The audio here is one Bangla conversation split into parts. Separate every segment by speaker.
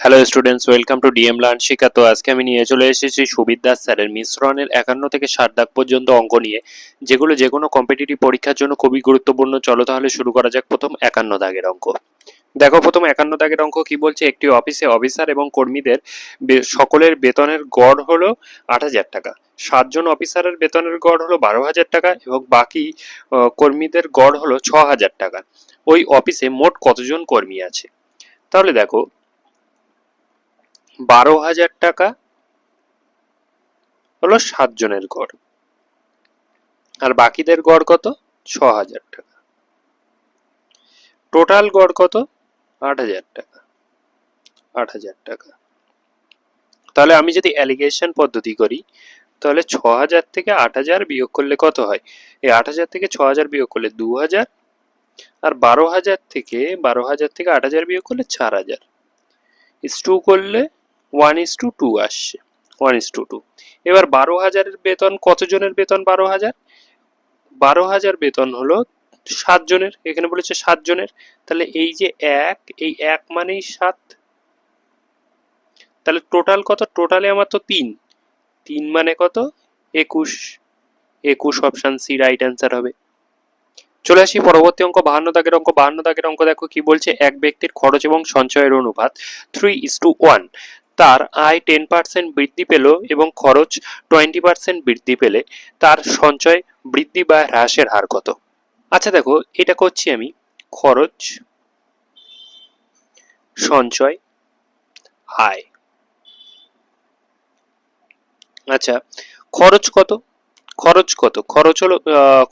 Speaker 1: Hello students welcome to D M শিক্ষা তো আজকে আমি নিয়ে চলে এসেছি সুবিদ দাস স্যারের মিশ্রণের একান্ন থেকে ষাট দাগ পর্যন্ত অঙ্ক নিয়ে, যেগুলো যে কোনো কম্পিটিটিভ পরীক্ষার জন্য খুবই গুরুত্বপূর্ণ। চলো তাহলে শুরু করা যাক প্রথম একান্ন দাগের অঙ্ক। দেখো, প্রথম একান্ন দাগের অঙ্ক কি বলছে? একটি অফিসে অফিসার এবং কর্মীদের সকলের বেতনের গড় হলো আট হাজার টাকা। সাতজন অফিসারের বেতনের গড় হলো বারো হাজার টাকা এবং বাকি কর্মীদের গড় হলো ছ হাজার টাকা। ওই অফিসে মোট কতজন কর্মী আছে? তাহলে দেখো বারো হাজার টাকা হলো সাতজনের গড়। আর বাকিদের গড় কত? ছ হাজার টাকা। টোটাল গড় কত? আট হাজার টাকা। আট হাজার টাকা। তাহলে আমি যদি অ্যালিগেশন পদ্ধতি করি, তাহলে ছ হাজার থেকে আট হাজার বিয়োগ করলে কত হয়? এই আট হাজার থেকে ছ হাজার বিয়োগ করলে দু হাজার, আর বারো হাজার থেকে, বারো হাজার থেকে আট হাজার বিয়োগ করলে চার হাজার। ইস টু করলে ওয়ান ইস টু টু আসছে, ওয়ান ইস টু টু। এবার বারো হাজারের বেতন, কতজনের বেতন বারো হাজার? বারো হাজার বেতন হলো সাতজনের, এখানে বলেছে সাতজনের। তাহলে এই যে এক, এই এক মানেই সাত। তাহলে টোটাল কত? টোটালে আমার তো তিন। তিন মানে কত? একুশ। একুশ অপশান সি, রাইট অ্যান্সার হবে। চলে আসি পরবর্তী অঙ্ক, বাহান্ন দাগের অঙ্ক। বাহান্ন দাগের অঙ্ক দেখো কি বলছে, এক ব্যক্তির খরচ এবং সঞ্চয়ের অনুপাত থ্রি ইস টু ওয়ান তার আয় টেন পার্সেন্ট বৃদ্ধি পেল এবং খরচ টোয়েন্টি পার্সেন্ট বৃদ্ধি পেলে তার সঞ্চয় বৃদ্ধি বা হ্রাসের হার কত? আচ্ছা দেখো, এটা করছি আমি। খরচ, সঞ্চয়, আয়। আচ্ছা খরচ কত? খরচ কত? খরচ হলো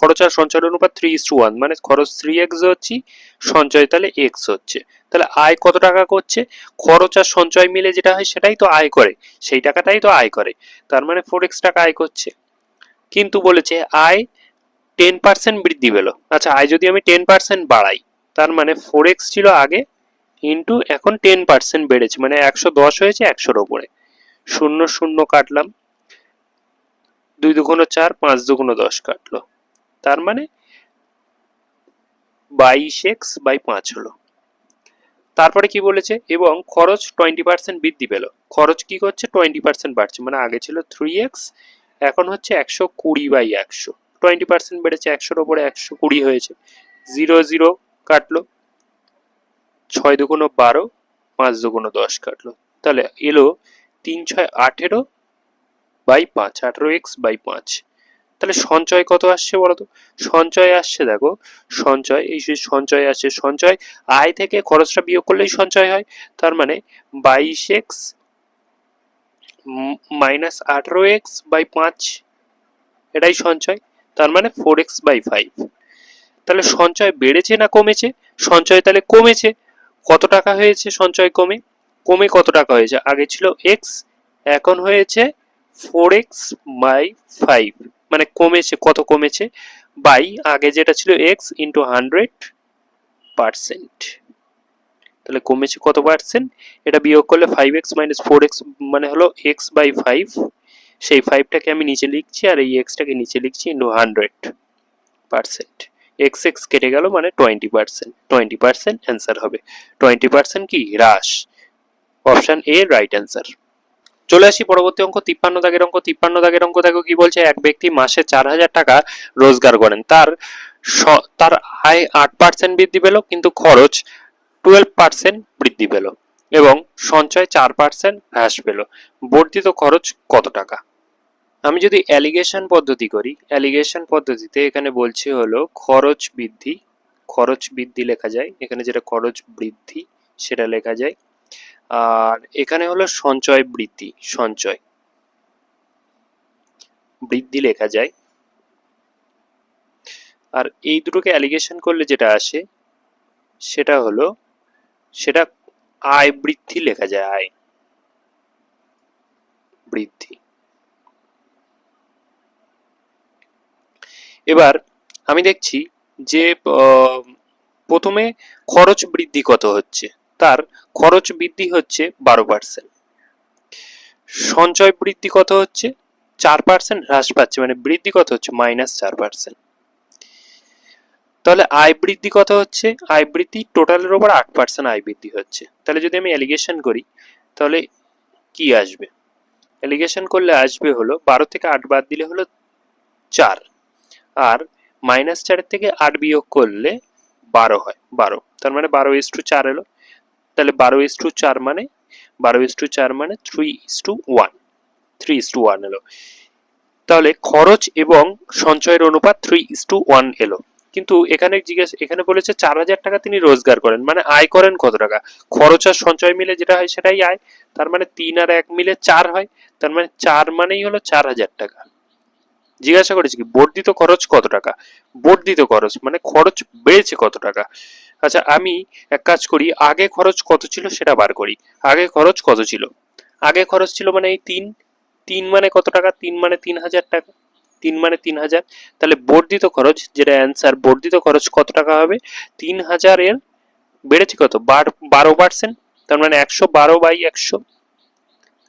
Speaker 1: খরচ আর সঞ্চয়ের অনুপাত থ্রি ইস টু ওয়ান মানে খরচ থ্রি এক্স হচ্ছে, সঞ্চয় তাহলে এক্স হচ্ছে। তাহলে আয় কত টাকা করছে? খরচ আর সঞ্চয় মিলে যেটা হয় সেটাই তো আয় করে, সেই টাকাটাই তো আয় করে। তার মানে ফোর এক্স টাকা আয় করছে। কিন্তু বলেছে আয় টেন পার্সেন্ট বৃদ্ধি পেল। আচ্ছা আয় যদি আমি টেন পার্সেন্ট বাড়াই, তার মানে ফোর এক্স ছিল আগে ইন্টু এখন টেন পার্সেন্ট বেড়েছে মানে একশো দশ হয়েছে একশোর ওপরে শূন্য শূন্য কাটলাম। দুই দুগুণ চার, পাঁচ দুগুণ দশ কাটলো। তার মানে বাইশ এক্স বাই পাঁচ হলো। তারপরে কি বলেছে? এবং খরচ টোয়েন্টি পার্সেন্ট বৃদ্ধি পেল। খরচ কি করছে? টোয়েন্টি পার্সেন্ট বাড়ছে। মানে আগে ছিল থ্রি এক্স, এখন হচ্ছে একশো কুড়ি বাই একশো। টোয়েন্টি পার্সেন্ট বেড়েছে একশোর ওপরে একশো কুড়ি হয়েছে। জিরো জিরো কাটলো। ছয় দুগুণ বারো, পাঁচ দুগুণ দশ কাটলো। তাহলে এলো তিন ছয় আঠেরো বাই পাঁচ, আঠেরো এক্স বাই পাঁচ। তাহলে সঞ্চয় কত আসছে বলো তো সঞ্চয় আসছে, দেখো, সঞ্চয়, এই যে সঞ্চয় আসছে, সঞ্চয় আয় থেকে খরচটা বিয়োগ করলেই সঞ্চয় হয়। তার মানে বাইশ এক্স মাইনাস আঠেরো এক্স বাই পাঁচ, এটাই সঞ্চয়। তার মানে ফোর এক্স বাই ফাইভ তাহলে সঞ্চয় বেড়েছে না কমেছে? সঞ্চয় তাহলে কমেছে। কত টাকা হয়েছে সঞ্চয় কমে? কমে কত টাকা হয়েছে? আগে ছিল এক্স এখন হয়েছে ফোর এক্স বাই ফাইভ মানে কমেছে, কত কমেছে? বাই আগে যেটা ছিল এক্স ইন্টু হান্ড্রেড পার্সেন্ট তাহলে কমেছে কত পার্সেন্ট এটা বিয়োগ করলে five x minus four x মানে হলো এক্স বাই ফাইভ সেই ফাইভটাকে আমি নিচে লিখছি আর এই এক্সটাকে নিচে লিখছি into hundred percent x x কেটে গেল মানে twenty percent twenty percent answer হবে। টোয়েন্টি পার্সেন্ট কি? হ্রাস। অপশন এ রাইট অ্যান্সার চলে আসি পরবর্তী অঙ্ক, তিপ্পান্ন দাগের অঙ্ক, তিপ্পান্ন দাগের অঙ্ক দেখো কি বলছে? এক ব্যক্তি মাসে চার হাজার টাকা রোজগার করেন। তার তার আয় আট পার্সেন্ট বৃদ্ধি পেল, কিন্তু খরচ টুয়েলভ পার্সেন্ট বৃদ্ধি পেল এবং সঞ্চয় চার পার্সেন্ট হ্রাস পেল। বর্ধিত খরচ কত টাকা? আমি যদি অ্যালিগেশন পদ্ধতি করি অ্যালিগেশন পদ্ধতিতে এখানে বলছে হলো খরচ বৃদ্ধি খরচ বৃদ্ধি লেখা যায়। এখানে যেটা খরচ বৃদ্ধি, সেটা লেখা যায় আর এখানে হলো সঞ্চয় বৃদ্ধি সঞ্চয়। বৃদ্ধি লেখা যায়। আর এই দুটোকে অ্যালিগেশন করলে যেটা আসে, সেটা হলো, সেটা আয় বৃদ্ধি লেখা যায়, আয় বৃদ্ধি এবার আমি দেখছি যে প্রথমে খরচ বৃদ্ধি কত হচ্ছে? তার খরচ বৃদ্ধি হচ্ছে বারো পার্সেন্ট সঞ্চয় বৃদ্ধি কত হচ্ছে? চার পার্সেন্ট হ্রাস পাচ্ছে মানে বৃদ্ধি কত হচ্ছে? মাইনাস চার পার্সেন্ট তাহলে আয় বৃদ্ধি কত হচ্ছে? আয় বৃদ্ধি টোটালের ওপর আট পার্সেন্ট আয় বৃদ্ধি হচ্ছে। তাহলে যদি আমি অ্যালিগেশন করি, তাহলে কি আসবে? অ্যালিগেশন করলে আসবে হলো, বারো থেকে আট বাদ দিলে হলো চার। আর মাইনাস চারের থেকে আট বিয়োগ করলে বারো হয়, বারো। তার মানে বারো ইস টু চার এলো। তাহলে বারো ইস টু চার মানে বারো ইস টু চার মানে three is to one three is to one এলো। তাহলে খরচ এবং সঞ্চয়ের অনুপাত থ্রি ইস টু ওয়ান এলো। কিন্তু এখানে জিজ্ঞেস, এখানে বলেছে চার হাজার টাকা তিনি রোজগার করেন মানে আয় করেন কত টাকা? খরচ আর সঞ্চয় মিলে যেটা হয় সেটাই আয়, তার মানে তিন আর এক মিলে চার হয়, তার মানে চার মানেই হলো চার হাজার টাকা। জিজ্ঞাসা করেছি কি, বর্ধিত খরচ কত টাকা? বর্ধিত খরচ মানে খরচ বেড়েছে কত টাকা? আচ্ছা আমি এক কাজ করি, আগে খরচ কত ছিল সেটা বার করি। আগে খরচ কত ছিল? আগে খরচ ছিল মানে এই তিন তিন মানে কত টাকা? তিন মানে তিন হাজার টাকা। তিন মানে তিন হাজার। তাহলে বর্ধিত খরচ, যেটা অ্যান্সার বর্ধিত খরচ কত টাকা হবে? তিন হাজারের বেড়েছে কত? বার- বারো পার্সেন্ট তার মানে একশো বারো বাই একশো।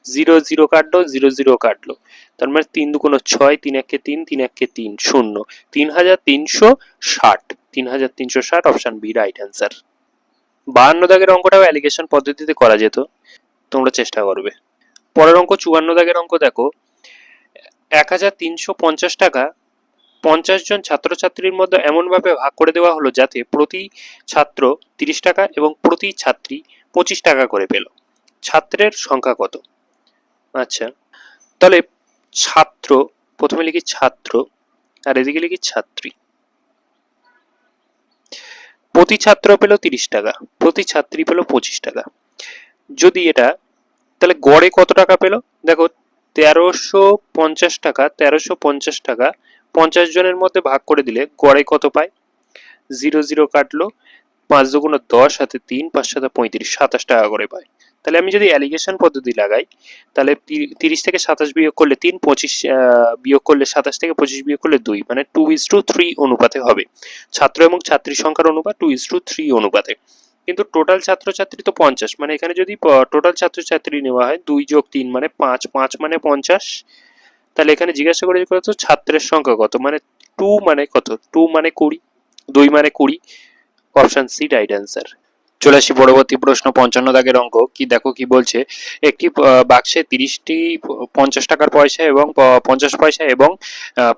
Speaker 1: জিরো জিরো কাটলো, জিরো জিরো কাটলো। তার মানে তিন দুগুণ ছয়, তিন একে তিন তিন একে তিন, শূন্য। তিন হাজার তিনশো ষাট। তিন হাজার তিনশো ষাট অপশন বি রাইট অ্যান্সার বাহান্ন দাগের অঙ্কটাও অ্যালিগেশন পদ্ধতিতে করা যেত। তোমরা চেষ্টা করবে। পরের অঙ্ক, চুয়ান্ন দাগের অঙ্ক দেখো। এক হাজার তিনশো পঞ্চাশ টাকা পঞ্চাশ জন ছাত্রছাত্রীর মধ্যে এমনভাবে ভাগ করে দেওয়া হলো যাতে প্রতি ছাত্র তিরিশ টাকা এবং প্রতি ছাত্রী পঁচিশ টাকা করে পেল। ছাত্রের সংখ্যা কত? আচ্ছা। তাহলে ছাত্র, প্রথমে লিখি ছাত্র, আর এদিকে লিখি ছাত্রী। প্রতি ছাত্র পেল তিরিশ টাকা, প্রতি ছাত্রী পেল পঁচিশ টাকা। যদি এটা, তাহলে গড়ে কত টাকা পেল? দেখো, তেরোশো পঞ্চাশ টাকা, তেরোশো পঞ্চাশ টাকা, পঞ্চাশ জনের মধ্যে ভাগ করে দিলে গড়ে কত পায়? জিরো জিরো কাটলো, পাঁচ দুগুণ দশ হাতে তিন, পাঁচ সাথে পঁয়ত্রিশ, সাতাশ টাকা করে পায়। তাহলে আমি যদি অ্যালিগেশন পদ্ধতি লাগাই, তাহলে তিরিশ থেকে সাতাশ বিয়োগ করলে তিন, পঁচিশ বিয়োগ করলে সাতাশ থেকে পঁচিশ বিয়োগ করলে দুই মানে টু ইস টু থ্রি অনুপাতে হবে। ছাত্র এবং ছাত্রী সংখ্যার অনুপাত টু ইস টু থ্রি অনুপাতে। কিন্তু টোটাল ছাত্রছাত্রী তো পঞ্চাশ মানে এখানে যদি টোটাল ছাত্রছাত্রী নেওয়া হয়, দুই যোগ তিন মানে পাঁচ পাঁচ মানে পঞ্চাশ, তাহলে এখানে জিজ্ঞাসা করে কত, ছাত্রের সংখ্যা কত মানে টু মানে কত টু মানে কুড়ি, দুই মানে কুড়ি অপশন সি রাইট অ্যান্সার চলে আসি পরবর্তী প্রশ্ন, পঞ্চান্ন দাগের অঙ্ক। কি দেখো কি বলছে? একটি বাক্সে তিরিশটি পঞ্চাশ টাকার পয়সা এবং পঞ্চাশ পয়সা এবং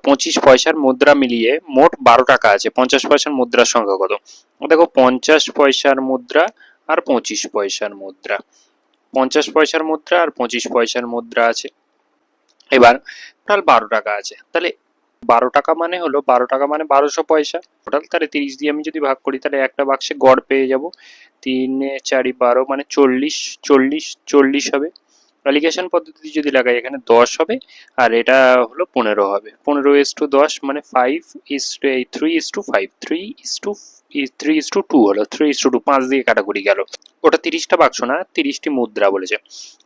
Speaker 1: পঁচিশ পয়সার মুদ্রা মিলিয়ে মোট বারো টাকা আছে। পঞ্চাশ পয়সার মুদ্রার সংখ্যা কত? দেখো, পঞ্চাশ পয়সার মুদ্রা আর পঁচিশ পয়সার মুদ্রা। পঞ্চাশ পয়সার মুদ্রা আর পঁচিশ পয়সার মুদ্রা আছে। এবার টোটাল বারো টাকা আছে। তাহলে বারো টাকা মানে হলো, বারো টাকা মানে বারোশো পয়সা। টোটাল তাহলে তিরিশ দিয়ে আমি যদি ভাগ করি, তাহলে একটা বাক্সে গড় পেয়ে যাব। তিনে চারি বারো মানে চল্লিশ চল্লিশ চল্লিশ হবে। অ্যালিগেশন পদ্ধতি যদি লাগাই, এখানে দশ হবে, আর এটা হলো পনেরো হবে। পনেরো ইস টু দশ মানে ফাইভ ইস টু এই three is to five three is to three is to two হলো থ্রি ইস টু টু পাঁচ দিয়ে কাটাকুটি গেল। ওটা তিরিশটা বাক্স না, তিরিশটি মুদ্রা বলেছে।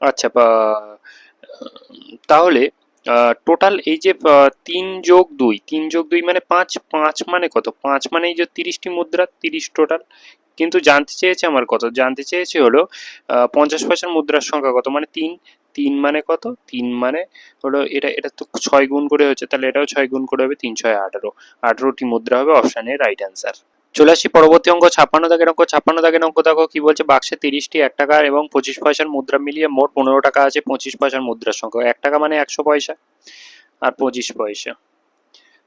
Speaker 1: আচ্ছা তাহলে টোটাল এই যে তিন যোগ দুই, তিন যোগ দুই মানে পাঁচ পাঁচ মানে কত? পাঁচ মানে এই যে তিরিশটি মুদ্রা, তিরিশ টোটাল কিন্তু জানতে চেয়েছে আমার কত? জানতে চেয়েছে হলো পঞ্চাশ পয়সার মুদ্রার সংখ্যা কত? মানে তিন। তিন মানে কত? তিন মানে হলো এটা এটা তো ছয় গুণ করে হচ্ছে, তাহলে এটাও ছয় গুণ করে হবে তিন, ছয়, আঠারো। আঠারোটি মুদ্রা হবে অপশানে রাইট অ্যান্সার চলে আসি, পরবর্তী অঙ্ক, ছাপ্পান্ন দাগের অঙ্ক, ছাপ্পান্ন দাগের অঙ্ক দেখো কি বলছে, বাক্সে তিরিশটি এক টাকার এবং পঁচিশ পয়সার মুদ্রা মিলিয়ে মোট পনেরো টাকা আছে, পঁচিশ পয়সার মুদ্রার সংখ্যা। এক টাকা মানে একশো পয়সা আর পঁচিশ পয়সা।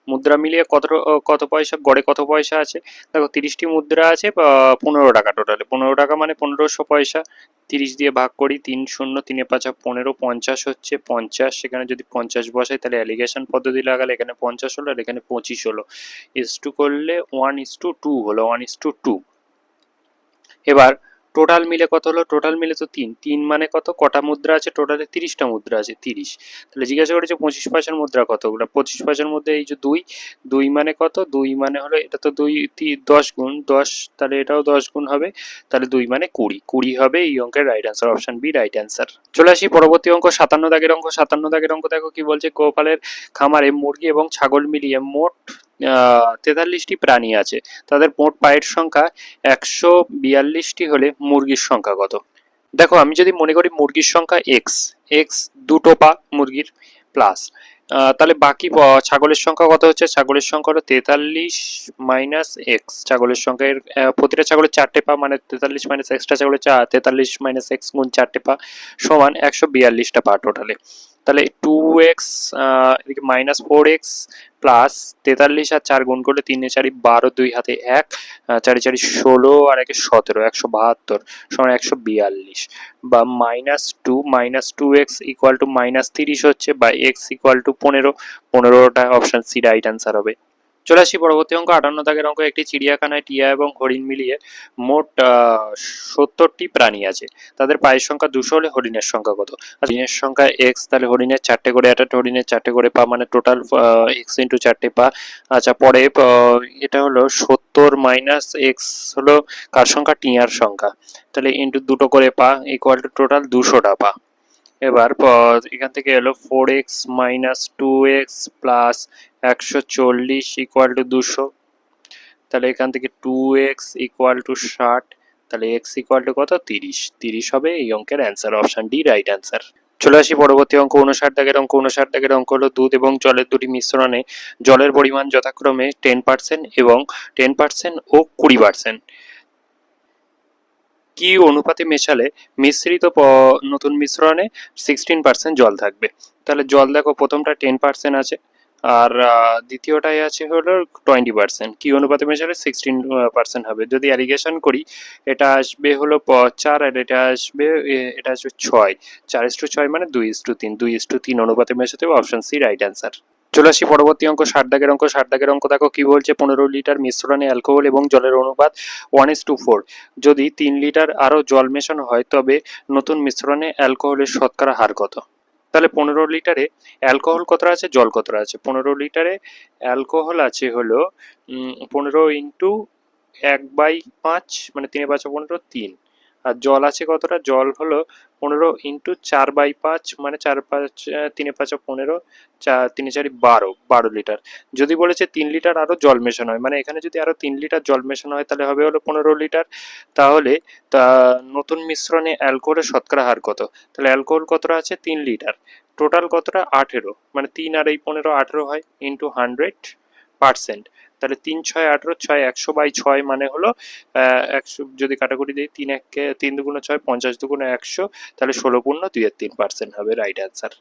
Speaker 1: মুদ্রা মিলিয়ে কত কত পয়সা, গড়ে কত পয়সা আছে? দেখো, তিরিশটি মুদ্রা আছে পনেরো টাকা টোটালে পনেরো টাকা মানে পনেরোশো পয়সা। তিরিশ দিয়ে ভাগ করি, তিন শূন্য তিনে পাঁচা পনেরো, পঞ্চাশ হচ্ছে পঞ্চাশ। সেখানে যদি পঞ্চাশ বসাই, তাহলে অ্যালিগেশন পদ্ধতি লাগালে এখানে পঞ্চাশ হলো, আর এখানে পঁচিশ হলো। ইস টু করলে ওয়ান ইস টু টু হলো ওয়ান ইস টু টু এবার টোটাল মিলে কত হলো? টোটাল মিলে তো তিন। তিন মানে কত? কটা মুদ্রা আছে? টোটালে তিরিশটা মুদ্রা আছে, তিরিশ। তাহলে জিজ্ঞাসা করেছে পঁচিশ পয়সার মুদ্রা কতগুলো? পঁচিশ পয়সার মধ্যে এই যে দুই দুই মানে কত? দুই মানে হলো এটা তো দুই দশ গুণ, দশ, তাহলে এটাও দশ গুণ হবে। তাহলে দুই মানে কুড়ি। কুড়ি হবে এই অঙ্কের right answer option B right answer চলে আসি পরবর্তী অঙ্ক, সাতান্ন দাগের অঙ্ক। সাতান্ন দাগের অঙ্ক দেখো কি বলছে? গোপালের খামারে মুরগি এবং ছাগল মিলিয়ে মোট তেতাল্লিশটি প্রাণী আছে। তাদের মোট পায়ের সংখ্যা একশো বিয়াল্লিশটি হলে মুরগির সংখ্যা কত? দেখো, আমি যদি মনে করি মুরগির সংখ্যা এক্স এক্স দুটো পা, মুরগির প্লাস তাহলে বাকি ছাগলের সংখ্যা কত হচ্ছে? ছাগলের সংখ্যা হলো তেতাল্লিশ মাইনাস এক্স ছাগলের সংখ্যা এর প্রতিটা ছাগলের চারটে পা মানে তেতাল্লিশ মাইনাস এক্সটা ছাগলের চা, তেতাল্লিশ মাইনাস এক্স গুণ চারটে পা সমান একশো বিয়াল্লিশটা পা টোটালে তাহলে টু এক্স এদিকে মাইনাস ফোর এক্স প্লাস তেতাল্লিশ আর চার গুণ করলে তিনে চারি বারো, দুই হাতে এক চারি চারি ষোলো আর একে সতেরো, একশো বাহাত্তর সমান একশো বিয়াল্লিশ। বা minus two minus two x equal to minus তিরিশ হচ্ছে, বা এক্স ইকুয়াল টু পনেরো, পনেরোটা অপশান সি রাইট অ্যান্সার হবে। চলে আসি পরবর্তী অঙ্ক, আটান্ন দাগের অঙ্ক, একটি চিড়িয়াখানায় টিয়া এবং হরিণ মিলিয়ে মোট সত্তরটি প্রাণী আছে। তাদের পায়ের সংখ্যা দুশো হলে হরিণের সংখ্যা কত? হরিণের সংখ্যা এক্স তাহলে হরিণের চারটে করে একটা হরিণের চারটে করে পা মানে টোটাল এক্স ইন্টু চারটে পা। আচ্ছা পরে এটা হলো সত্তর মাইনাস এক্স হলো কার সংখ্যা? টিয়ার সংখ্যা। তাহলে ইন্টু দুটো করে পা ইকুয়াল টু টোটাল দুশোটা পা। এবার এখান থেকে এলো four x minus two x plus একশো চল্লিশ ইকুয়াল টু দুশো। তাহলে এখান থেকে টু এক্স ইকুয়াল টু ষাট, তাহলে এক্স ইকুয়াল টু কত? তিরিশ। তিরিশ হবে এই অঙ্কের answer option D right answer চলে আসি পরবর্তী অঙ্ক উনষাট দাগের অঙ্ক। উনষাট দাগের অঙ্ক হলো দুধ এবং জলের দুটি মিশ্রণে জলের পরিমাণ যথাক্রমে টেন পার্সেন্ট এবং টেন পার্সেন্ট ও কুড়ি পার্সেন্ট কি অনুপাতে মেশালে মিশ্রিত নতুন মিশ্রণে সিক্সটিন পার্সেন্ট জল থাকবে? তাহলে জল দেখো, প্রথমটা টেন পার্সেন্ট আছে, আর দ্বিতীয়টাই আছে হলো টোয়েন্টি পার্সেন্ট কি অনুপাতে মেশালে? সিক্সটিন পার্সেন্ট হবে। যদি অ্যারিগেশন করি, এটা আসবে হলো চার, আর এটা আসবে এটা আসবে ছয়। চার ইস টু ছয় মানে দুই ইস টু তিন। দুই ইস টু তিন অনুপাতে মেশাতে হবে, অপশন সি রাইট অ্যান্সার চলে আসি পরবর্তী অঙ্ক, ষাট দাগের অঙ্ক, ষাট দাগের অঙ্ক, দেখো কি বলছে, পনেরো লিটার মিশ্রণে অ্যালকোহল এবং জলের অনুপাত ওয়ান ইস টু ফোর যদি তিন লিটার আরও জল মেশানো হয়, তবে নতুন মিশ্রণে অ্যালকোহলের শতকরা হার কত? তাহলে পনেরো লিটারে অ্যালকোহল কতটা আছে? জল কতটা আছে? পনেরো লিটারে অ্যালকোহল আছে হলো পনেরো ইন্টু এক বাই পাঁচ মানে তিনে পাঁচ পনেরো, তিন। আর জল আছে কতটা? জল হলো পনেরো ইন্টু চার বাই পাঁচ মানে চার পাঁচ তিনে পাঁচ পনেরো চার তিনে চারি বারো বারো লিটার। যদি বলেছে তিন লিটার আরও জল মেশানো হয় মানে এখানে যদি আরও তিন লিটার জল মেশানো হয়, তাহলে হবে হলো পনেরো লিটার। তাহলে তা নতুন মিশ্রণে অ্যালকোহলের শতকরা হার কত? তাহলে অ্যালকোহল কতটা আছে? তিন লিটার। টোটাল কতটা? আঠেরো মানে তিন আর এই পনেরো আঠেরো হয় ইন্টু হান্ড্রেড পার্সেন্ট। তাহলে তিন ছয় আঠেরো, ছয় একশো বাই ছয় মানে হলো একশো, যদি কাটাকুটি দিই তিন এক, তিন দুগুণে ছয়, পঞ্চাশ দুগুণে একশো, তাহলে ষোলো পূর্ণ দুই আর তিন পার্সেন্ট হবে রাইট অ্যান্সার